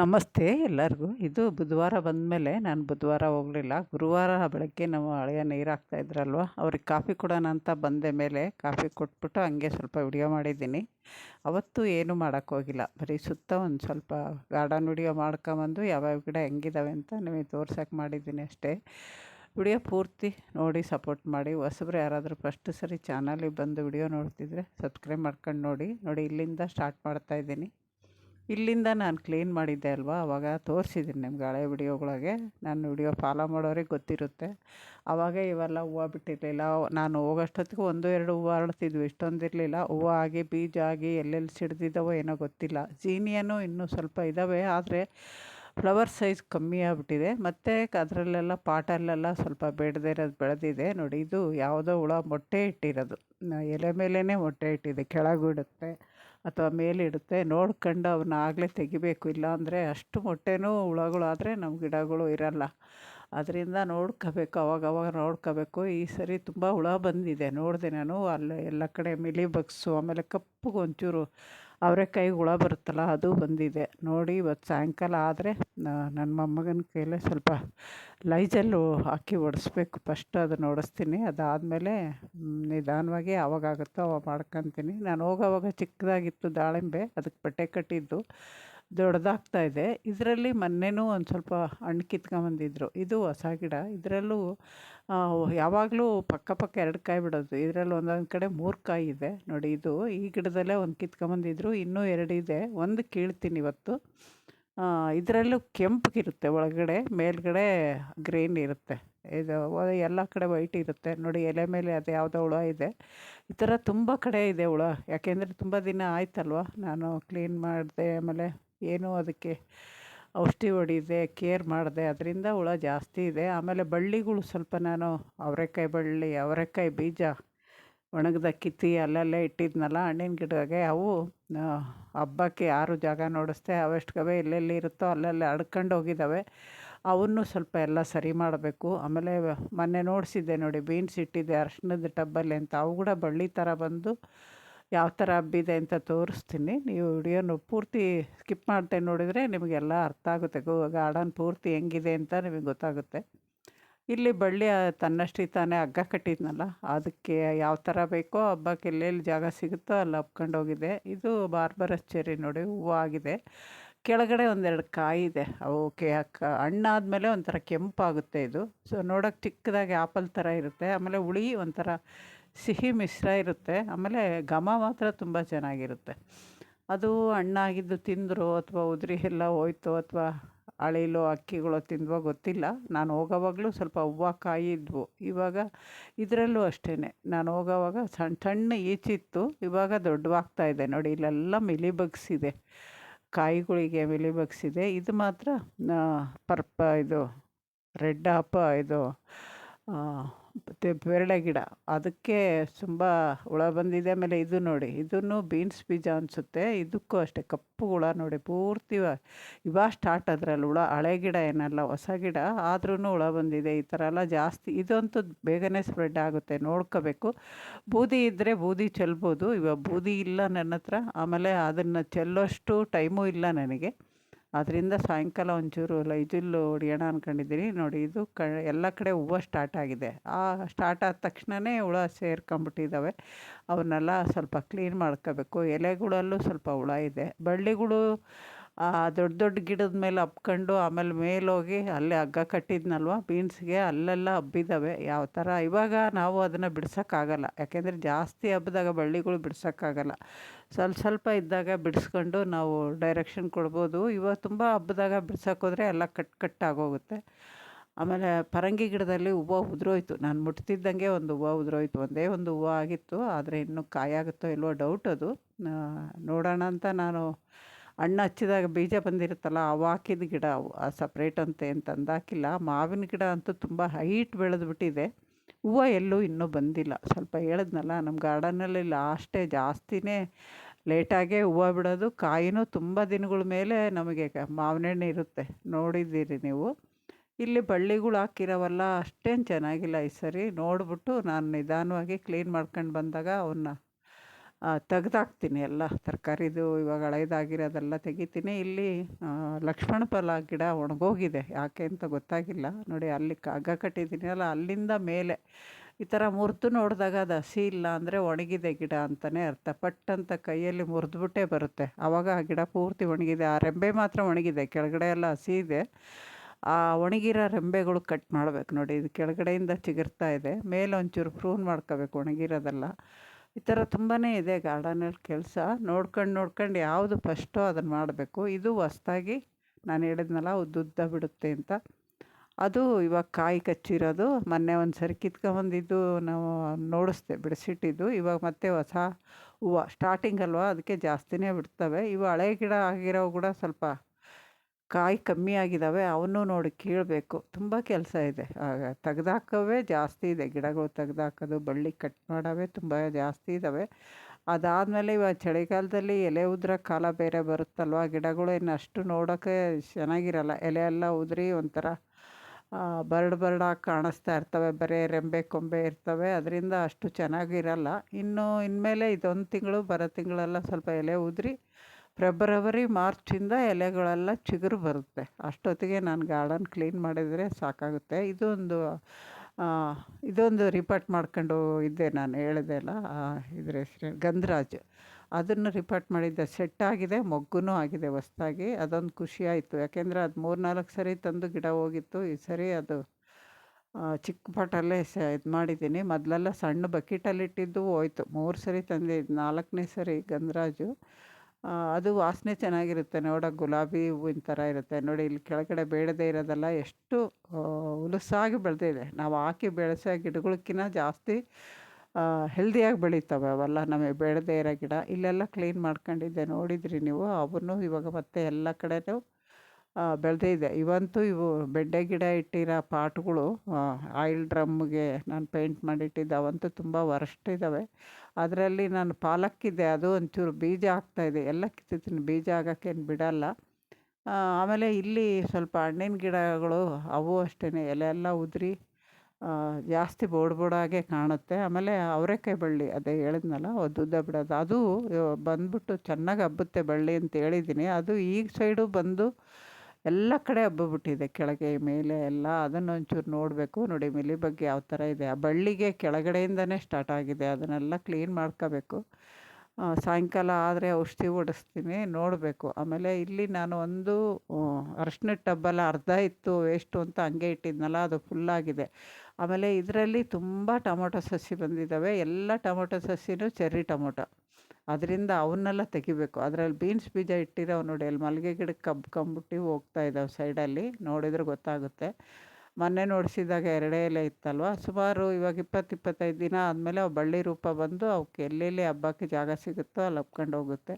ನಮಸ್ತೆ ಎಲ್ಲರಿಗೂ. ಇದು ಬುಧವಾರ ಬಂದ ಮೇಲೆ ನಾನು ಬುಧವಾರ ಹೋಗಲಿಲ್ಲ. ಗುರುವಾರ ಬೆಳಗ್ಗೆ ನಮ್ಮ ಹಳೆಯ ನೀರು ಹಾಕ್ತಾ ಇದ್ರಲ್ವ, ಅವ್ರಿಗೆ ಕಾಫಿ ಕೊಡೋಣ ಅಂತ ಬಂದೆ ಮೇಲೆ ಕಾಫಿ ಕೊಟ್ಬಿಟ್ಟು ಹಂಗೆ ಸ್ವಲ್ಪ ವಿಡಿಯೋ ಮಾಡಿದ್ದೀನಿ. ಅವತ್ತು ಏನೂ ಮಾಡೋಕ್ಕೋಗಿಲ್ಲ ಬರೀ ಸುತ್ತ ಒಂದು ಸ್ವಲ್ಪ ಗಾರ್ಡನ್ ವಿಡಿಯೋ ಮಾಡ್ಕೊಂಬಂದು ಯಾವ್ಯಾವ ಗಿಡ ಹೆಂಗಿದಾವೆ ಅಂತ ನಿಮಗೆ ತೋರ್ಸೋಕೆ ಮಾಡಿದ್ದೀನಿ ಅಷ್ಟೇ. ವಿಡಿಯೋ ಪೂರ್ತಿ ನೋಡಿ ಸಪೋರ್ಟ್ ಮಾಡಿ. ಹೊಸಬ್ರು ಯಾರಾದರೂ ಫಸ್ಟ್ ಸರಿ ಚಾನಲಿಗೆ ಬಂದು ವಿಡಿಯೋ ನೋಡ್ತಿದ್ರೆ ಸಬ್ಸ್ಕ್ರೈಬ್ ಮಾಡ್ಕೊಂಡು ನೋಡಿ. ನೋಡಿ ಇಲ್ಲಿಂದ ಸ್ಟಾರ್ಟ್ ಮಾಡ್ತಾ ಇದ್ದೀನಿ. ಇಲ್ಲಿಂದ ನಾನು ಕ್ಲೀನ್ ಮಾಡಿದ್ದೆ ಅಲ್ವಾ? ಅವಾಗ ತೋರಿಸಿದ್ದೀನಿ ನಿಮ್ಗೆ ಹಳೆ ವಿಡಿಯೋಗಳಿಗೆ. ನಾನು ವಿಡಿಯೋ ಫಾಲೋ ಮಾಡೋರಿಗೆ ಗೊತ್ತಿರುತ್ತೆ. ಆವಾಗ ಇವೆಲ್ಲ ಹೂವು ಬಿಟ್ಟಿರಲಿಲ್ಲ. ನಾನು ಹೋಗೋಷ್ಟೊತ್ತಿಗೆ ಒಂದು, ಎರಡು ಹೂವು ಅರಳ್ತಿದ್ವು. ಇಷ್ಟೊಂದಿರಲಿಲ್ಲ ಹೂವು ಆಗಿ, ಬೀಜ ಆಗಿ ಎಲ್ಲೆಲ್ಲಿ ಸಿಡ್ದಿದ್ದಾವೋ ಏನೋ ಗೊತ್ತಿಲ್ಲ. ಜೀನಿಯನು ಇನ್ನೂ ಸ್ವಲ್ಪ ಇದ್ದಾವೆ ಆದರೆ ಫ್ಲವರ್ ಸೈಜ್ ಕಮ್ಮಿ ಆಗಿಬಿಟ್ಟಿದೆ. ಮತ್ತು ಅದರಲ್ಲೆಲ್ಲ ಪಾಟಲ್ಲೆಲ್ಲ ಸ್ವಲ್ಪ ಬೇಡದೇ ಇರೋದು ಬೆಳೆದಿದೆ. ನೋಡಿ, ಇದು ಯಾವುದೋ ಹುಳ ಮೊಟ್ಟೆ ಇಟ್ಟಿರೋದು. ಎಲೆ ಮೇಲೇ ಮೊಟ್ಟೆ ಇಟ್ಟಿದೆ. ಕೆಳಗೆ ಇಡುತ್ತೆ ಅಥವಾ ಮೇಲಿಡುತ್ತೆ ನೋಡ್ಕೊಂಡು ಅವನ್ನ ಆಗಲೇ ತೆಗಿಬೇಕು. ಇಲ್ಲಾಂದರೆ ಅಷ್ಟು ಮೊಟ್ಟೆನೂ ಹುಳಗಳಾದರೆ ನಮ್ಮ ಗಿಡಗಳು ಇರಲ್ಲ. ಅದರಿಂದ ನೋಡ್ಕೋಬೇಕು, ಅವಾಗವಾಗ ನೋಡ್ಕೋಬೇಕು. ಈ ಸರಿ ತುಂಬ ಹುಳ ಬಂದಿದೆ, ನೋಡಿದೆ ನಾನು. ಅಲ್ಲಿ ಎಲ್ಲ ಕಡೆ ಮಿಲಿ ಬಗ್ಸು, ಆಮೇಲೆ ಕಪ್ಪಗೆ ಒಂಚೂರು ಅವರೆಕಾಯಿಗೆ ಹುಳ ಬರುತ್ತಲ್ಲ, ಅದು ಬಂದಿದೆ. ನೋಡಿ, ಇವತ್ತು ಸಾಯಂಕಾಲ ಆದರೆ ನನ್ನ ಮೊಮ್ಮಗನ ಕೈಲೇ ಸ್ವಲ್ಪ ಲೈಜಲ್ಲು ಹಾಕಿ ಒಡಿಸ್ಬೇಕು. ಫಸ್ಟ್ ಅದನ್ನು ಒಡಿಸ್ತೀನಿ ಅದಾದಮೇಲೆ ನಿಧಾನವಾಗಿ ಆವಾಗಾಗುತ್ತೋ ಅವಾಗ ಮಾಡ್ಕೊತೀನಿ. ನಾನು ಹೋಗೋವಾಗ ಚಿಕ್ಕದಾಗಿತ್ತು ದಾಳಿಂಬೆ, ಅದಕ್ಕೆ ಬಟ್ಟೆ ಕಟ್ಟಿದ್ದು. ದೊಡ್ಡದಾಗ್ತಾ ಇದೆ. ಇದರಲ್ಲಿ ಮೊನ್ನೆನೂ ಒಂದು ಸ್ವಲ್ಪ ಹಣ್ಣು ಕಿತ್ಕೊಂಬಂದಿದ್ರು. ಇದು ಹೊಸ ಗಿಡ. ಇದರಲ್ಲೂ ಯಾವಾಗಲೂ ಪಕ್ಕ ಪಕ್ಕ ಎರಡು ಕಾಯಿ ಬಿಡೋದು. ಇದರಲ್ಲಿ ಒಂದೊಂದು ಕಡೆ ಮೂರು ಕಾಯಿ ಇದೆ. ನೋಡಿ, ಇದು ಈ ಗಿಡದಲ್ಲೇ ಒಂದು ಕಿತ್ಕೊಂಬಂದಿದ್ರು. ಇನ್ನೂ ಇದೆ. ಒಂದು ಕೀಳ್ತೀನಿ ಇವತ್ತು. ಇದರಲ್ಲೂ ಕೆಂಪಗಿರುತ್ತೆ ಒಳಗಡೆ, ಮೇಲ್ಗಡೆ ಗ್ರೀನ್ ಇರುತ್ತೆ. ಇದು ಎಲ್ಲ ಕಡೆ ವೈಟ್ ಇರುತ್ತೆ. ನೋಡಿ, ಎಲೆ ಮೇಲೆ ಅದು ಯಾವುದೋ ಹುಳ ಇದೆ. ಈ ಥರ ತುಂಬ ಕಡೆ ಇದೆ ಹುಳ. ಯಾಕೆಂದರೆ ತುಂಬ ದಿನ ಆಯ್ತಲ್ವ? ನಾನು ಕ್ಲೀನ್ ಮಾಡಿದೆ ಆಮೇಲೆ ಏನೂ ಅದಕ್ಕೆ ಔಷಧಿ ಹೊಡಿದೆ, ಕೇರ್ ಮಾಡಿದೆ, ಅದರಿಂದ ಹುಳ ಜಾಸ್ತಿ ಇದೆ. ಆಮೇಲೆ ಬಳ್ಳಿಗಳು ಸ್ವಲ್ಪ ನಾನು ಅವರೆಕಾಯಿ ಬಳ್ಳಿ, ಅವರೆಕಾಯಿ ಬೀಜ ಒಣಗಿದ ಕಿತ್ತಿ ಅಲ್ಲಲ್ಲೇ ಇಟ್ಟಿದ್ನಲ್ಲ, ಹಣ್ಣಿನ ಗಿಡಗೆ, ಅವು ಹಬ್ಬಕ್ಕೆ ಯಾರು ಜಾಗ ನೋಡಿಸ್ದೆ ಅವಷ್ಟಕ್ಕವೇ ಎಲ್ಲೆಲ್ಲಿ ಇರುತ್ತೋ ಅಲ್ಲಲ್ಲೇ ಅಡ್ಕೊಂಡು ಹೋಗಿದ್ದಾವೆ. ಅವನ್ನು ಸ್ವಲ್ಪ ಎಲ್ಲ ಸರಿ ಮಾಡಬೇಕು. ಆಮೇಲೆ ಮೊನ್ನೆ ನೋಡಿಸಿದ್ದೆ ನೋಡಿ, ಬೀನ್ಸ್ ಇಟ್ಟಿದ್ದೆ ಅರ್ಶಿಣದ ಟಬ್ಬಲ್ಲಿ ಅಂತ. ಅವು ಕೂಡ ಬಳ್ಳಿ ಥರ ಬಂದು ಯಾವ ಥರ ಹಬ್ಬಿದೆ ಅಂತ ತೋರಿಸ್ತೀನಿ. ನೀವು ವಿಡಿಯೋನು ಪೂರ್ತಿ ಸ್ಕಿಪ್ ಮಾಡ್ತೆ ನೋಡಿದರೆ ನಿಮಗೆಲ್ಲ ಅರ್ಥ ಆಗುತ್ತೆ. ಗಾರ್ಡನ್ ಪೂರ್ತಿ ಹೆಂಗಿದೆ ಅಂತ ನಿಮಗೆ ಗೊತ್ತಾಗುತ್ತೆ. ಇಲ್ಲಿ ಬಳ್ಳಿ ತನ್ನಷ್ಟೇ ತಾನೇ ಹಗ್ಗ ಕಟ್ಟಿದ್ನಲ್ಲ, ಅದಕ್ಕೆ ಯಾವ ಥರ ಬೇಕೋ ಹಬ್ಬಕ್ಕೆ ಎಲ್ಲೆಲ್ಲಿ ಜಾಗ ಸಿಗುತ್ತೋ ಅಲ್ಲಿ ಹಬ್ಕೊಂಡು ಹೋಗಿದೆ. ಇದು ಬಾರ್ಬರಸ್ ಚೆರಿ ನೋಡಿ, ಹೂವು ಆಗಿದೆ. ಕೆಳಗಡೆ ಒಂದೆರಡು ಕಾಯಿ ಇದೆ. ಓಕೆ ಹಣ್ಣಾದಮೇಲೆ ಒಂಥರ ಕೆಂಪಾಗುತ್ತೆ ಇದು. ಸೊ, ನೋಡೋಕೆ ಚಿಕ್ಕದಾಗಿ ಆಪಲ್ ಥರ ಇರುತ್ತೆ. ಆಮೇಲೆ ಹುಳಿ ಒಂಥರ ಸಿಹಿ ಮಿಶ್ರ ಇರುತ್ತೆ. ಆಮೇಲೆ ಘಮ ಮಾತ್ರ ತುಂಬ ಚೆನ್ನಾಗಿರುತ್ತೆ. ಅದು ಹಣ್ಣಾಗಿದ್ದು ತಿಂದರು ಅಥವಾ ಉದುರಿ ಎಲ್ಲ ಹೋಯ್ತು ಅಥವಾ ಅಳಿಲೋ ಅಕ್ಕಿಗಳು ತಿಂದ್ವೋ ಗೊತ್ತಿಲ್ಲ. ನಾನು ಹೋಗೋವಾಗಲೂ ಸ್ವಲ್ಪ ಹೂವು ಕಾಯಿ ಇದ್ವು. ಇವಾಗ ಇದರಲ್ಲೂ ಅಷ್ಟೇ ನಾನು ಹೋಗೋವಾಗ ಸಣ್ಣ ಸಣ್ಣ ಈಚಿತ್ತು. ಇವಾಗ ದೊಡ್ಡವಾಗ್ತಾ ಇದೆ. ನೋಡಿ, ಇಲ್ಲೆಲ್ಲ ಮಿಲಿ ಬಗ್ಸ್ ಇದೆ ಕಾಯಿಗಳಿಗೆ ಮಿಲಿ ಬಗ್ಸ್ ಇದೆ ಇದು ಮಾತ್ರ ಪರ್ಪ, ಇದು, ರೆಡ್ ಆಪ, ಇದು ಮತ್ತು ಪೇರಳೆ ಗಿಡ. ಅದಕ್ಕೆ ತುಂಬ ಹುಳ ಬಂದಿದೆ. ಆಮೇಲೆ ಇದು ನೋಡಿ, ಇದನ್ನು ಬೀನ್ಸ್ ಬೀಜ ಅನಿಸುತ್ತೆ. ಇದಕ್ಕೂ ಅಷ್ಟೇ ಕಪ್ಪು ಹುಳ ನೋಡಿ, ಪೂರ್ತಿ ಇವಾಗ ಸ್ಟಾರ್ಟ್ ಅದರಲ್ಲಿ ಹುಳ. ಹಳೆ ಗಿಡ ಏನಲ್ಲ, ಹೊಸ ಗಿಡ. ಆದ್ರೂ ಹುಳ ಬಂದಿದೆ. ಈ ಥರ ಎಲ್ಲ ಜಾಸ್ತಿ ಇದಂತೂ ಬೇಗನೆ ಸ್ಪ್ರೆಡ್ ಆಗುತ್ತೆ. ನೋಡ್ಕೋಬೇಕು. ಬೂದಿ ಇದ್ದರೆ ಬೂದಿ ಚೆಲ್ಬೋದು. ಇವಾಗ ಬೂದಿ ಇಲ್ಲ ನನ್ನ ಹತ್ರ. ಆಮೇಲೆ ಅದನ್ನು ಚೆಲ್ಲೋಷ್ಟು ಟೈಮೂ ಇಲ್ಲ ನನಗೆ. ಅದರಿಂದ ಸಾಯಂಕಾಲ ಒಂಚೂರು ಲೈಜುಲ್ಲು ಹೊಡಿಯೋಣ ಅಂದ್ಕೊಂಡಿದ್ದೀನಿ ನೋಡಿ, ಇದು ಕ ಎಲ್ಲ ಕಡೆ ಹೂವು ಸ್ಟಾರ್ಟ್ ಆಗಿದೆ. ಆ ಸ್ಟಾರ್ಟ್ ಆದ ತಕ್ಷಣವೇ ಹುಳ ಸೇರ್ಕೊಂಬಿಟ್ಟಿದ್ದಾವೆ ಅವನ್ನೆಲ್ಲ ಸ್ವಲ್ಪ ಕ್ಲೀನ್ ಮಾಡ್ಕೋಬೇಕು. ಎಲೆಗಳಲ್ಲೂ ಸ್ವಲ್ಪ ಹುಳ ಇದೆ. ಬಳ್ಳಿಗಳು ದೊಡ್ಡ ದೊಡ್ಡ ಗಿಡದ ಮೇಲೆ ಹಬ್ಕೊಂಡು ಆಮೇಲೆ ಮೇಲೋಗಿ ಅಲ್ಲೇ ಹಗ್ಗ ಕಟ್ಟಿದ್ನಲ್ವ? ಬೀನ್ಸ್ಗೆ ಅಲ್ಲೆಲ್ಲ ಹಬ್ಬಿದ್ದಾವೆ ಯಾವ ಥರ ಇವಾಗ ನಾವು ಅದನ್ನು ಬಿಡ್ಸೋಕ್ಕಾಗಲ್ಲ. ಯಾಕೆಂದರೆ ಜಾಸ್ತಿ ಹಬ್ಬದಾಗ ಬಳ್ಳಿಗಳು ಬಿಡ್ಸೋಕ್ಕಾಗಲ್ಲ. ಸ್ವಲ್ಪ ಸ್ವಲ್ಪ ಇದ್ದಾಗ ಬಿಡಿಸ್ಕೊಂಡು ನಾವು ಡೈರೆಕ್ಷನ್ ಕೊಡ್ಬೋದು. ಇವಾಗ ತುಂಬ ಹಬ್ಬದಾಗ ಬಿಡ್ಸೋಕ್ಕೋದ್ರೆ ಎಲ್ಲ ಕಟ್ ಕಟ್ ಆಗೋಗುತ್ತೆ. ಆಮೇಲೆ ಪರಂಗಿ ಗಿಡದಲ್ಲಿ ಹೂವು ಉದುರೋಯ್ತು. ನಾನು ಮುಟ್ತಿದ್ದಂಗೆ ಒಂದು ಹೂವು ಉದುರೋಯ್ತು. ಒಂದೇ ಒಂದು ಹೂವು ಆಗಿತ್ತು. ಆದರೆ ಇನ್ನೂ ಕಾಯಾಗುತ್ತೋ ಇಲ್ವೋ ಡೌಟ್ ಅದು. ನೋಡೋಣ ಅಂತ ನಾನು ಹಣ್ಣು ಹಚ್ಚಿದಾಗ ಬೀಜ ಬಂದಿರುತ್ತಲ್ಲ ಅವು ಹಾಕಿದ ಗಿಡ ಅವು, ಆ ಸಪ್ರೇಟ್ ಅಂತೆ ಅಂತ ಅಂದಾಕಿಲ್ಲ. ಮಾವಿನ ಗಿಡ ಅಂತೂ ತುಂಬ ಹೈಟ್ ಬೆಳೆದ್ಬಿಟ್ಟಿದೆ. ಹೂವು ಎಲ್ಲೂ ಇನ್ನೂ ಬಂದಿಲ್ಲ. ಸ್ವಲ್ಪ ಹೇಳಿದ್ನಲ್ಲ ನಮ್ಮ ಗಾರ್ಡನಲ್ಲಿ ಲಾಸ್ಟೇ ಜಾಸ್ತಿನೇ ಲೇಟಾಗೇ ಹೂವು ಬಿಡೋದು. ಕಾಯಿನೂ ತುಂಬ ದಿನಗಳ ಮೇಲೆ ನಮಗೆ ಮಾವಿನ ಹಣ್ಣು ಇರುತ್ತೆ. ನೋಡಿದ್ದೀರಿ ನೀವು. ಇಲ್ಲಿ ಬಳ್ಳಿಗಳು ಹಾಕಿರೋವಲ್ಲ, ಅಷ್ಟೇನು ಚೆನ್ನಾಗಿಲ್ಲ ಈ ಸರಿ. ನೋಡಿಬಿಟ್ಟು ನಾನು ನಿಧಾನವಾಗಿ ಕ್ಲೀನ್ ಮಾಡ್ಕೊಂಡು ಬಂದಾಗ ಅವನ್ನ ತೆಗ್ದಾಕ್ತೀನಿ ಎಲ್ಲ. ತರಕಾರಿದು ಇವಾಗ ಹಳೇದಾಗಿರೋದೆಲ್ಲ ತೆಗಿತೀನಿ. ಇಲ್ಲಿ ಲಕ್ಷ್ಮಣ ಫಲ ಗಿಡ ಒಣಗೋಗಿದೆ. ಯಾಕೆ ಅಂತ ಗೊತ್ತಾಗಿಲ್ಲ. ನೋಡಿ, ಅಲ್ಲಿ ಕಗ್ಗ ಕಟ್ಟಿದ್ದೀನಿ ಅಲ್ಲ ಅಲ್ಲಿಂದ ಮೇಲೆ. ಈ ಥರ ಮುರಿದು ನೋಡಿದಾಗ ಅದು ಹಸಿ ಇಲ್ಲ ಅಂದರೆ ಒಣಗಿದೆ ಗಿಡ ಅಂತಲೇ ಅರ್ಥ. ಪಟ್ ಅಂತ ಕೈಯಲ್ಲಿ ಮುರಿದ್ಬಿಟ್ಟೇ ಬರುತ್ತೆ. ಆವಾಗ ಆ ಗಿಡ ಪೂರ್ತಿ ಒಣಗಿದೆ. ಆ ರೆಂಬೆ ಮಾತ್ರ ಒಣಗಿದೆ. ಕೆಳಗಡೆ ಎಲ್ಲ ಹಸಿ ಇದೆ. ಆ ಒಣಗಿರೋ ರೆಂಬೆಗಳು ಕಟ್ ಮಾಡಬೇಕು ನೋಡಿ. ಇದು ಕೆಳಗಡೆಯಿಂದ ಚಿಗುರ್ತಾ ಇದೆ. ಮೇಲೆ ಒಂಚೂರು ಪ್ರೂನ್ ಮಾಡ್ಕೋಬೇಕು ಒಣಗಿರೋದೆಲ್ಲ. ಈ ಥರ ತುಂಬಾ ಇದೆ ಗಾರ್ಡನಲ್ಲಿ ಕೆಲಸ. ನೋಡ್ಕೊಂಡು ನೋಡ್ಕೊಂಡು ಯಾವುದು ಫಸ್ಟೋ ಅದನ್ನು ಮಾಡಬೇಕು. ಇದು ಹೊಸ್ದಾಗಿ ನಾನು ಹೇಳಿದ್ನಲ್ಲ, ಉದ್ದುದ್ದ ಬಿಡುತ್ತೆ ಅಂತ. ಅದು ಇವಾಗ ಕಾಯಿ ಕಚ್ಚಿರೋದು, ಮೊನ್ನೆ ಒಂದು ಸರಿ ಕಿತ್ಕೊಂಬಂದಿದ್ದು ನಾವು ನೋಡಿಸ್ದೆ ಬಿಡಿಸಿಟ್ಟಿದ್ದು ಇವಾಗ ಮತ್ತೆ ಹೊಸ ಹೂವು ಸ್ಟಾರ್ಟಿಂಗ್ ಅಲ್ವಾ? ಅದಕ್ಕೆ ಜಾಸ್ತಿನೇ ಬಿಡ್ತವೆ. ಇವು ಹಳೆ ಗಿಡ ಆಗಿರೋ ಕೂಡ ಸ್ವಲ್ಪ ಕಾಯಿ ಕಮ್ಮಿ ಆಗಿದ್ದಾವೆ ಅವನ್ನು ನೋಡಿ ಕೀಳಬೇಕು. ತುಂಬ ಕೆಲಸ ಇದೆ. ಆಗ ತೆಗ್ದಾಕೋವೇ ಜಾಸ್ತಿ ಇದೆ. ಗಿಡಗಳು ತೆಗ್ದಾಕೋದು, ಬಳ್ಳಿ ಕಟ್ ಮಾಡೋವೇ ತುಂಬ ಜಾಸ್ತಿ ಇದ್ದಾವೆ ಅದಾದಮೇಲೆ ಇವಾಗ ಚಳಿಗಾಲದಲ್ಲಿ ಎಲೆ ಉದ್ರ ಕಾಲ ಬೇರೆ ಬರುತ್ತಲ್ವ? ಗಿಡಗಳು ಇನ್ನು ಅಷ್ಟು ನೋಡೋಕ್ಕೆ ಚೆನ್ನಾಗಿರಲ್ಲ. ಎಲೆ ಎಲ್ಲ ಉದುರಿ ಒಂಥರ ಬರ್ಡ್ ಬರ್ಡಾಗಿ ಕಾಣಿಸ್ತಾ ಇರ್ತವೆ. ಬರೀ ರೆಂಬೆ ಕೊಂಬೆ ಇರ್ತವೆ. ಅದರಿಂದ ಅಷ್ಟು ಚೆನ್ನಾಗಿರಲ್ಲ. ಇನ್ನು ಇನ್ಮೇಲೆ ಇದೊಂದು ತಿಂಗಳು, ಬರೋ ತಿಂಗಳೆಲ್ಲ ಸ್ವಲ್ಪ ಎಲೆ ಉದುರಿ ಫೆಬ್ರವರಿ ಮಾರ್ಚಿಂದ ಎಲೆಗಳೆಲ್ಲ ಚಿಗುರು ಬರುತ್ತೆ. ಅಷ್ಟೊತ್ತಿಗೆ ನಾನು ಗಾರ್ಡನ್ ಕ್ಲೀನ್ ಮಾಡಿದರೆ ಸಾಕಾಗುತ್ತೆ. ಇದೊಂದು ಇದೊಂದು ರಿಪೋರ್ಟ್ ಮಾಡ್ಕೊಂಡು ಇದ್ದೆ ನಾನು ಹೇಳಿದೆ ಅಲ್ಲ ಇದ್ರ ಹೆಸ್ರು ಗಂಧರಾಜ್. ಅದನ್ನು ರಿಪೋರ್ಟ್ ಮಾಡಿದ್ದೆ. ಸೆಟ್ ಆಗಿದೆ ಮೊಗ್ಗು ಆಗಿದೆ ಹೊಸ್ದಾಗಿ. ಅದೊಂದು ಖುಷಿ ಆಯಿತು. ಯಾಕೆಂದರೆ ಅದು ಮೂರು ನಾಲ್ಕು ಸರಿ ತಂದು ಗಿಡ ಹೋಗಿತ್ತು. ಈ ಸರಿ ಅದು ಚಿಕ್ಕ ಪಾಟಲ್ಲೇ ಸ, ಇದು ಮಾಡಿದ್ದೀನಿ. ಮೊದಲೆಲ್ಲ ಸಣ್ಣ ಬಕೆಟಲ್ಲಿ ಇಟ್ಟಿದ್ದು ಹೋಯ್ತು. ಮೂರು ಸರಿ ತಂದಿದ್ದು. ನಾಲ್ಕನೇ ಸರಿ ಗಂಧರಾಜು. ಅದು ವಾಸನೆ ಚೆನ್ನಾಗಿರುತ್ತೆ. ನೋಡೋಕೆ ಗುಲಾಬಿ ಹೂವಿನ ಥರ ಇರುತ್ತೆ. ನೋಡಿ, ಇಲ್ಲಿ ಕೆಳಗಡೆ ಬೇಡದೇ ಇರೋದೆಲ್ಲ ಎಷ್ಟು ಹುಲುಸಾಗಿ ಬೆಳೆದಿದೆ. ನಾವು ಹಾಕಿ ಬೆಳೆಸೋ ಗಿಡಗಳಕ್ಕಿಂತ ಜಾಸ್ತಿ ಹೆಲ್ದಿಯಾಗಿ ಬೆಳೀತವೆ ಅವೆಲ್ಲ. ನಮಗೆ ಬೇಡದೇ ಇರೋ ಗಿಡ. ಇಲ್ಲೆಲ್ಲ ಕ್ಲೀನ್ ಮಾಡ್ಕೊಂಡಿದ್ದೆ. ನೋಡಿದ್ರಿ ನೀವು? ಅವನ್ನು ಇವಾಗ ಮತ್ತೆ ಎಲ್ಲ ಕಡೆಯೂ ಬೆಳೆದಿದೆ ಇವಂತೂ ಇವು ಬೆಂಡೆ ಗಿಡ ಇಟ್ಟಿರೋ ಪಾಟ್ಗಳು ಆಯಿಲ್ ಡ್ರಮ್ಗೆ ನಾನು ಪೇಂಟ್ ಮಾಡಿಟ್ಟಿದ್ದೆ. ಅವಂತೂ ತುಂಬ ವರಸ್ಟ್ ಇದ್ದಾವೆ ಅದರಲ್ಲಿ ನಾನು ಪಾಲಕ್ಕಿದೆ. ಅದು ಒಂಚೂರು ಬೀಜ ಆಗ್ತಾಯಿದೆ ಎಲ್ಲ ಕಿತ್ತಿದ್ದೀನಿ ಬೀಜ ಆಗೋಕ್ಕೇನು ಬಿಡಲ್ಲ. ಆಮೇಲೆ ಇಲ್ಲಿ ಸ್ವಲ್ಪ ಹಣ್ಣಿನ ಗಿಡಗಳು ಅವು ಅಷ್ಟೇ ಎಲೆ ಎಲ್ಲ ಉದುರಿ ಜಾಸ್ತಿ ಬೋಡ್ ಬೋಡಾಗೆ ಕಾಣುತ್ತೆ. ಆಮೇಲೆ ಅವರೆಕಾಯಿ ಬಳ್ಳಿ, ಅದೇ ಹೇಳಿದ್ನಲ್ಲ ಉದ್ದ ಬಿಡೋದು. ಅದು ಬಂದ್ಬಿಟ್ಟು ಚೆನ್ನಾಗಿ ಹಬ್ಬುತ್ತೆ ಬಳ್ಳಿ ಅಂತ ಹೇಳಿದ್ದೀನಿ. ಅದು ಈಗ ಸೈಡು ಬಂದು ಎಲ್ಲ ಕಡೆ ಹಬ್ಬಿಬಿಟ್ಟಿದೆ ಕೆಳಗೆ, ಮೇಲೆ ಎಲ್ಲ ಅದನ್ನು ಒಂಚೂರು ನೋಡಬೇಕು. ನೋಡಿ, ಮಿಲಿ ಬಗ್ಗೆ ಯಾವ ಥರ ಇದೆ. ಆ ಬಳ್ಳಿಗೆ ಕೆಳಗಡೆಯಿಂದನೇ ಸ್ಟಾರ್ಟ್ ಆಗಿದೆ. ಅದನ್ನೆಲ್ಲ ಕ್ಲೀನ್ ಮಾಡ್ಕೋಬೇಕು. ಸಾಯಂಕಾಲ ಆದರೆ ಔಷಧಿ ಹೊಡೆಸ್ತೀನಿ ನೋಡಬೇಕು. ಆಮೇಲೆ ಇಲ್ಲಿ ನಾನು ಒಂದು ಅರಶಿನದ ಟಬ್ಬಲ್ಲ ಅರ್ಧ ಇತ್ತು ವೇಸ್ಟು ಅಂತ ಹಂಗೆ ಇಟ್ಟಿದ್ನಲ್ಲ, ಅದು ಫುಲ್ಲಾಗಿದೆ ಆಮೇಲೆ ಇದರಲ್ಲಿ ತುಂಬ ಟೊಮೊಟೊ ಸಸಿ ಬಂದಿದ್ದಾವೆ. ಎಲ್ಲ ಟೊಮೊಟೊ ಸಸಿನೂ ಚೆರ್ರಿ ಟೊಮೊಟೊ. ಅದರಿಂದ ಅವನ್ನೆಲ್ಲ ತೆಗಿಬೇಕು. ಅದರಲ್ಲಿ ಬೀನ್ಸ್ ಬೀಜ ಇಟ್ಟಿರೋ ನೋಡಿ, ಅಲ್ಲಿ ಮಲ್ಲಿಗೆ ಗಿಡಕ್ಕೆ ಕಬ್ಕೊಂಬಿಟ್ಟು ಹೋಗ್ತಾ ಇದ್ದಾವೆ ಸೈಡಲ್ಲಿ, ನೋಡಿದ್ರೆ ಗೊತ್ತಾಗುತ್ತೆ. ಮೊನ್ನೆ ನೋಡಿಸಿದಾಗ ಎರಡೇ ಎಲೆ ಇತ್ತಲ್ವ? ಸುಮಾರು ಇವಾಗ ಇಪ್ಪತ್ತು ಇಪ್ಪತ್ತೈದು ದಿನ ಆದಮೇಲೆ ಅವು ಬಳ್ಳಿ ರೂಪ ಬಂದು ಅವಕ್ಕೆ ಎಲ್ಲೆಲ್ಲಿ ಹಬ್ಬಕ್ಕೆ ಜಾಗ ಸಿಗುತ್ತೋ ಅಲ್ಲಿ ಹಬ್ಕೊಂಡು ಹೋಗುತ್ತೆ.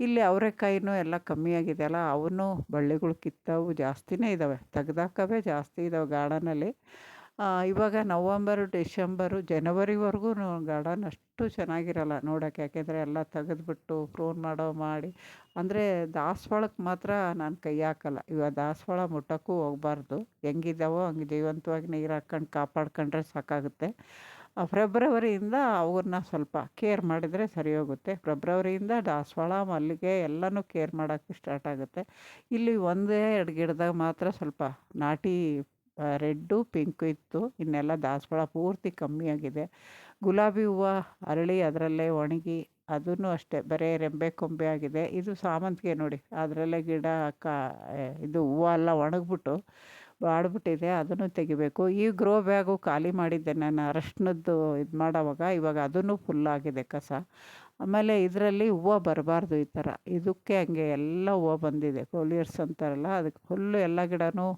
ಇಲ್ಲಿ ಅವರೆಕಾಯಿನೂ ಎಲ್ಲ ಕಮ್ಮಿಯಾಗಿದೆಯಲ್ಲ ಅವನು ಬಳ್ಳಿಗಳು ಕಿತ್ತವು, ಜಾಸ್ತಿನೇ ಇದ್ದಾವೆ ತೆಗ್ದಾಕವೇ ಜಾಸ್ತಿ ಇದ್ದಾವೆ ಗಾರ್ಡನಲ್ಲಿ. ಇವಾಗ ನವಂಬರು, ಡಿಸೆಂಬರು, ಜನವರಿವರೆಗೂ ಗಾರ್ಡನ್ ಅಷ್ಟು ಚೆನ್ನಾಗಿರಲ್ಲ ನೋಡೋಕೆ. ಯಾಕೆಂದರೆ ಎಲ್ಲ ತೆಗೆದ್ಬಿಟ್ಟು ಪ್ರೂನ್ ಮಾಡೋ ಮಾಡಿ. ಅಂದರೆ ದಾಸವಾಳಕ್ಕೆ ಮಾತ್ರ ನಾನು ಕೈ ಹಾಕಲ್ಲ. ಇವಾಗ ದಾಸವಾಳ ಮುಟ್ಟೋಕ್ಕೂ ಹೋಗ್ಬಾರ್ದು. ಹೆಂಗಿದ್ದಾವೋ ಹಂಗೆ ಜೀವಂತವಾಗಿ ನೀರು ಹಾಕ್ಕೊಂಡು ಕಾಪಾಡ್ಕೊಂಡ್ರೆ ಸಾಕಾಗುತ್ತೆ. ಫೆಬ್ರವರಿಯಿಂದ ಅವ್ರನ್ನ ಸ್ವಲ್ಪ ಕೇರ್ ಮಾಡಿದರೆ ಸರಿ ಹೋಗುತ್ತೆ. ಫೆಬ್ರವರಿಯಿಂದ ದಾಸವಾಳ ಮಲ್ಲಿಗೆ ಎಲ್ಲನೂ ಕೇರ್ ಮಾಡೋಕ್ಕೆ ಸ್ಟಾರ್ಟ್ ಆಗುತ್ತೆ. ಇಲ್ಲಿ ಒಂದೇ ಎರಡು ಗಿಡದಾಗ ಮಾತ್ರ ಸ್ವಲ್ಪ ನಾಟಿ ರೆಡ್ಡು, ಪಿಂಕು ಇತ್ತು. ಇನ್ನೆಲ್ಲ ದಾಸವಾಳ ಪೂರ್ತಿ ಕಮ್ಮಿಯಾಗಿದೆ ಗುಲಾಬಿ ಹೂವು, ಅರಳಿ, ಅದರಲ್ಲೇ ಒಣಗಿ ಅದೂ ಅಷ್ಟೇ, ಬರೀ ರೆಂಬೆ ಕೊಂಬೆ ಆಗಿದೆ. ಇದು ಸಾಮಂತಿಗೆ ನೋಡಿ, ಅದರಲ್ಲೇ ಗಿಡ, ಕಾ ಇದು ಹೂವು ಎಲ್ಲ ಒಣಗಿಬಿಟ್ಟು ಬಾಡ್ಬಿಟ್ಟಿದೆ ಅದನ್ನು ತೆಗಿಬೇಕು. ಈ ಗ್ರೋ ಬ್ಯಾಗು ಖಾಲಿ ಮಾಡಿದ್ದೆ ನಾನು ಅರಶಿನದ್ದು ಇದು ಮಾಡೋವಾಗ, ಇವಾಗ ಅದೂ ಫುಲ್ಲಾಗಿದೆ ಕಸ. ಆಮೇಲೆ ಇದರಲ್ಲಿ ಹೂವು ಬರಬಾರ್ದು ಈ ಥರ. ಇದಕ್ಕೆ ಹಂಗೆ ಎಲ್ಲ ಹೂವು ಬಂದಿದೆ. ಕೋಲಿಯರ್ಸ್ ಅಂತಾರಲ್ಲ, ಅದಕ್ಕೆ ಫುಲ್ಲು ಎಲ್ಲ ಗಿಡವೂ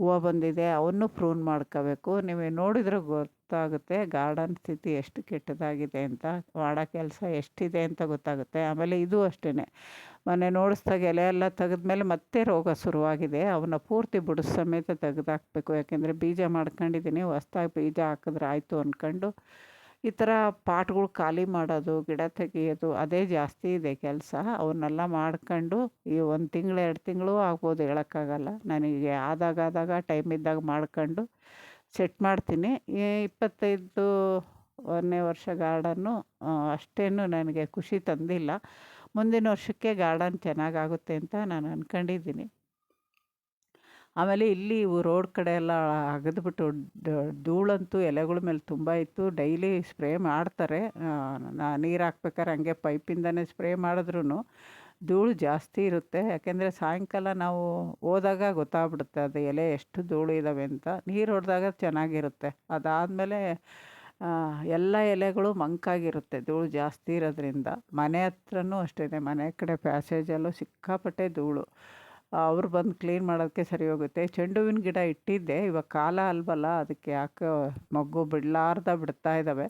ಹೂವು ಬಂದಿದೆ, ಅವನ್ನು ಪ್ರೂನ್ ಮಾಡ್ಕೋಬೇಕು. ನೀವು ನೋಡಿದ್ರೆ ಗೊತ್ತಾಗುತ್ತೆ ಗಾರ್ಡನ್ ಸ್ಥಿತಿ ಎಷ್ಟು ಕೆಟ್ಟದಾಗಿದೆ ಅಂತ ಮಾಡೋ ಕೆಲಸ ಎಷ್ಟಿದೆ ಅಂತ ಗೊತ್ತಾಗುತ್ತೆ. ಆಮೇಲೆ ಇದು ಅಷ್ಟೇ ಮೊನ್ನೆ ನೋಡಿಸ್ದಾಗ ಎಲೆ ಎಲ್ಲ ತೆಗೆದ್ಮೇಲೆ ಮತ್ತೆ ರೋಗ ಶುರುವಾಗಿದೆ. ಅವನ್ನ ಪೂರ್ತಿ ಬುಡ ಸಮೇತ ತೆಗೆದಾಕ್ಬೇಕು. ಯಾಕೆಂದರೆ ಬೀಜ ಮಾಡ್ಕೊಂಡಿದ್ದೀನಿ, ಹೊಸ್ದಾಗಿ ಬೀಜ ಹಾಕಿದ್ರೆ ಆಯಿತು ಅಂದ್ಕೊಂಡು ಈ ಥರ ಪಾಟ್ಗಳು ಖಾಲಿ ಮಾಡೋದು, ಗಿಡ ತೆಗೆಯೋದು, ಅದೇ ಜಾಸ್ತಿ ಇದೆ ಕೆಲಸ. ಅವನ್ನೆಲ್ಲ ಮಾಡ್ಕೊಂಡು ಈ ಒಂದು ತಿಂಗಳು, ಎರಡು ತಿಂಗಳು ಆಗ್ಬೋದು ಹೇಳೋಕ್ಕಾಗಲ್ಲ. ನನಗೆ ಆದಾಗ ಆದಾಗ ಟೈಮ್ ಇದ್ದಾಗ ಮಾಡ್ಕೊಂಡು ಸೆಟ್ ಮಾಡ್ತೀನಿ. ಇಪ್ಪತ್ತೈದು ಒಂದನೇ ವರ್ಷ ಗಾರ್ಡನ್ನು ಅಷ್ಟೇನು ನನಗೆ ಖುಷಿ ತಂದಿಲ್ಲ. ಮುಂದಿನ ವರ್ಷಕ್ಕೆ ಗಾರ್ಡನ್ ಚೆನ್ನಾಗಾಗುತ್ತೆ ಅಂತ ನಾನು ಅಂದ್ಕೊಂಡಿದ್ದೀನಿ ಆಮೇಲೆ ಇಲ್ಲಿ ಇವು ರೋಡ್ ಕಡೆ ಎಲ್ಲ ಅಗೆದ್ಬಿಟ್ಟು ಧೂಳಂತೂ ಎಲೆಗಳ ಮೇಲೆ ತುಂಬ ಇತ್ತು. ಡೈಲಿ ಸ್ಪ್ರೇ ಮಾಡ್ತಾರೆ. ನೀರು ಹಾಕ್ಬೇಕಾದ್ರೆ ಹಂಗೆ ಪೈಪಿಂದನೇ ಸ್ಪ್ರೇ ಮಾಡಿದ್ರೂ ಧೂಳು ಜಾಸ್ತಿ ಇರುತ್ತೆ. ಯಾಕೆಂದರೆ ಸಾಯಂಕಾಲ ನಾವು ಹೋದಾಗ ಗೊತ್ತಾಗ್ಬಿಡುತ್ತೆ ಅದು ಎಲೆ ಎಷ್ಟು ಧೂಳು ಇದ್ದಾವೆ ಅಂತ. ನೀರು ಹೊಡೆದಾಗ ಚೆನ್ನಾಗಿರುತ್ತೆ. ಅದಾದಮೇಲೆ ಎಲ್ಲ ಎಲೆಗಳು ಮಂಕಾಗಿರುತ್ತೆ ಧೂಳು ಜಾಸ್ತಿ ಇರೋದ್ರಿಂದ. ಮನೆ ಹತ್ರನೂ ಅಷ್ಟೇ ಮನೆ ಕಡೆ ಪ್ಯಾಸೇಜಲ್ಲೂ ಸಿಕ್ಕಾಪಟ್ಟೆ ಧೂಳು. ಅವ್ರು ಬಂದು ಕ್ಲೀನ್ ಮಾಡೋದಕ್ಕೆ ಸರಿ ಹೋಗುತ್ತೆ. ಚೆಂಡು ಹೂವಿನ ಗಿಡ ಇಟ್ಟಿದ್ದೆ. ಇವಾಗ ಕಾಲ ಅಲ್ವಲ್ಲ, ಅದಕ್ಕೆ ಯಾಕೆ ಮಗು ಬಿಡಲಾರ್ದ ಬಿಡ್ತಾ ಇದ್ದಾವೆ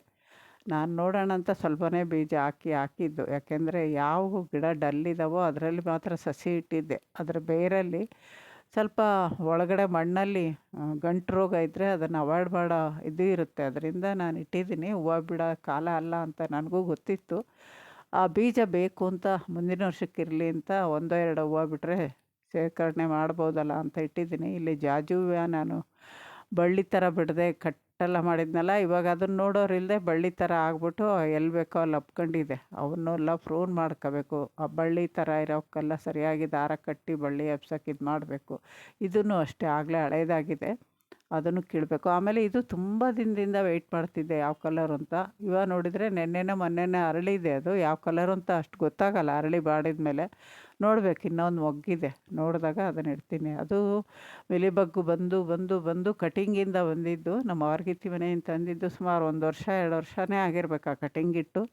ನಾನು ನೋಡೋಣ ಅಂತ ಸ್ವಲ್ಪನೇ ಬೀಜ ಹಾಕಿ ಹಾಕಿದ್ದು. ಯಾಕೆಂದರೆ ಯಾವ ಗಿಡ ಡಲ್ ಇದ್ದಾವೋ ಅದರಲ್ಲಿ ಮಾತ್ರ ಸಸಿ ಇಟ್ಟಿದ್ದೆ. ಅದರ ಬೇರಲ್ಲಿ ಸ್ವಲ್ಪ ಒಳಗಡೆ ಮಣ್ಣಲ್ಲಿ ಗಂಟು ರೋಗ ಇದ್ದರೆ ಅದನ್ನು ಅವಾಯ್ಡ್ ಮಾಡೋ ಇದು ಇರುತ್ತೆ. ಅದರಿಂದ ನಾನು ಇಟ್ಟಿದ್ದೀನಿ. ಹೂವು ಬಿಡೋ, ಕಾಲ ಅಲ್ಲ ಅಂತ ನನಗೂ ಗೊತ್ತಿತ್ತು. ಆ ಬೀಜ ಬೇಕು ಅಂತ, ಮುಂದಿನ ವರ್ಷಕ್ಕಿರಲಿ ಅಂತ ಒಂದೋ ಎರಡು ಹೂವು ಬಿಟ್ಟರೆ ಶೇಖರಣೆ ಮಾಡ್ಬೋದಲ್ಲ ಅಂತ ಇಟ್ಟಿದ್ದೀನಿ. ಇಲ್ಲಿ ಜಾಜುವೆ ನಾನು ಬಳ್ಳಿ ಥರ ಬಿಡದೆ, ಕಟ್ಟೆಲ್ಲ ಮಾಡಿದ್ನಲ್ಲ, ಇವಾಗ ಅದನ್ನು ನೋಡೋರಿಲ್ಲದೆ ಬಳ್ಳಿ ಥರ ಆಗ್ಬಿಟ್ಟು ಎಲ್ಲಿ ಬೇಕೋ ಅಲ್ಲಿ ಹಬ್ಕೊಂಡಿದೆ ಅವನ್ನೆಲ್ಲ ಪ್ರೂನ್ ಮಾಡ್ಕೋಬೇಕು. ಆ ಬಳ್ಳಿ ಥರ ಇರೋಕ್ಕೆಲ್ಲ ಸರಿಯಾಗಿ ದಾರ ಕಟ್ಟಿ ಬಳ್ಳಿ ಹಬ್ಸಕ್ಕೆ ಇದು ಮಾಡಬೇಕು ಇದನ್ನು ಅಷ್ಟೇ ಆಗಲೇ ಹಳೇದಾಗಿದೆ. ಅದನ್ನು ಕೀಳಬೇಕು. ಆಮೇಲೆ ಇದು ತುಂಬ ದಿನದಿಂದ ವೆಯ್ಟ್ ಮಾಡ್ತಿದ್ದೆ ಯಾವ ಕಲರ್ ಅಂತ. ಇವಾಗ ನೋಡಿದರೆ ನೆನ್ನೆನೇ ಮೊನ್ನೆನೇ ಅರಳಿದೆ ಅದು. ಯಾವ ಕಲರ್ ಅಂತ ಅಷ್ಟು ಗೊತ್ತಾಗಲ್ಲ. ಅರಳಿ ಬಾಡಿದ ಮೇಲೆ. ನೋಡ್ಬೇಕು, ಇನ್ನೊಂದು ಮೊಗ್ಗಿದೆ. ನೋಡಿದಾಗ ಅದನ್ನು ಇಡ್ತೀನಿ. ಅದು ಮಿಲಿಬಗ್ಗು ಬಂದು ಬಂದು ಬಂದು ಕಟಿಂಗಿಂದ ಬಂದಿದ್ದು. ನಮ್ಮ ವಾರ್ಗಿತ್ತಿ ಮನೆಯಿಂದ ತಂದಿದ್ದು ಸುಮಾರು ಒಂದು ವರ್ಷ, ಎರಡು ವರ್ಷನೇ ಆಗಿರ್ಬೇಕು ಆ ಕಟಿಂಗ್ ಇಟ್ಟು.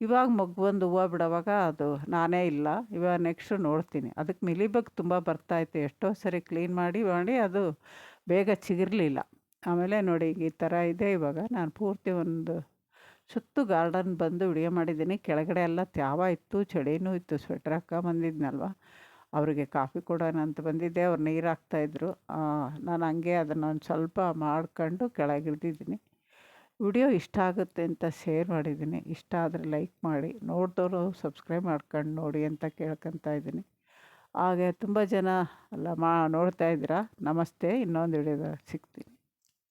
ಇವಾಗ ಮೊಗ್ಗು ಬಂದು ಹೂವು ಬಿಡೋವಾಗ ಅದು ನಾನೇ ಇಲ್ಲ. ಇವಾಗ ನೆಕ್ಸ್ಟು ನೋಡ್ತೀನಿ. ಅದಕ್ಕೆ ಮಿಲಿಬಗ್ ತುಂಬ ಬರ್ತಾಯಿತ್ತು ಎಷ್ಟೋ ಸರಿ ಕ್ಲೀನ್ ಮಾಡಿ ಮಾಡಿ ಅದು ಬೇಗ ಚಿಗಿರಲಿಲ್ಲ. ಆಮೇಲೆ ನೋಡಿ ಈ ಥರ ಇದೆ ಇವಾಗ. ನಾನು ಪೂರ್ತಿ ಒಂದು ಸುತ್ತು ಗಾರ್ಡನ್ ಬಂದು ವಿಡಿಯೋ ಮಾಡಿದ್ದೀನಿ. ಕೆಳಗಡೆ ಎಲ್ಲ ತ್ಯಾವ ಇತ್ತು, ಚಳಿನೂ ಇತ್ತು ಸ್ವೆಟ್ರ್ ಬಂದಿದ್ನಲ್ವ? ಅವರಿಗೆ ಕಾಫಿ ಕೊಡೋಣ ಅಂತ ಬಂದಿದ್ದೆ. ಅವ್ರು ನೀರು ಹಾಕ್ತಾಯಿದ್ರು ನಾನು ಹಂಗೆ ಅದನ್ನು ಒಂದು ಸ್ವಲ್ಪ ಮಾಡ್ಕೊಂಡು ಕೆಳಗಿಳಿದಿದ್ದೀನಿ ವಿಡಿಯೋ ಇಷ್ಟ ಆಗುತ್ತೆ ಅಂತ ಶೇರ್ ಮಾಡಿದ್ದೀನಿ. ಇಷ್ಟ ಆದರೆ ಲೈಕ್ ಮಾಡಿ. ನೋಡಿದವರು ಸಬ್ಸ್ಕ್ರೈಬ್ ಮಾಡ್ಕೊಂಡು ನೋಡಿ ಅಂತ ಕೇಳ್ಕೊತಾ ಇದ್ದೀನಿ. ಹಾಗೆ ತುಂಬ ಜನ ಎಲ್ಲ ಮಾ ನೋಡ್ತಾ ಇದ್ದೀರಾ. ನಮಸ್ತೆ. ಇನ್ನೊಂದು ವಿಡಿಯೋದಾಗ ಸಿಗ್ತೀನಿ.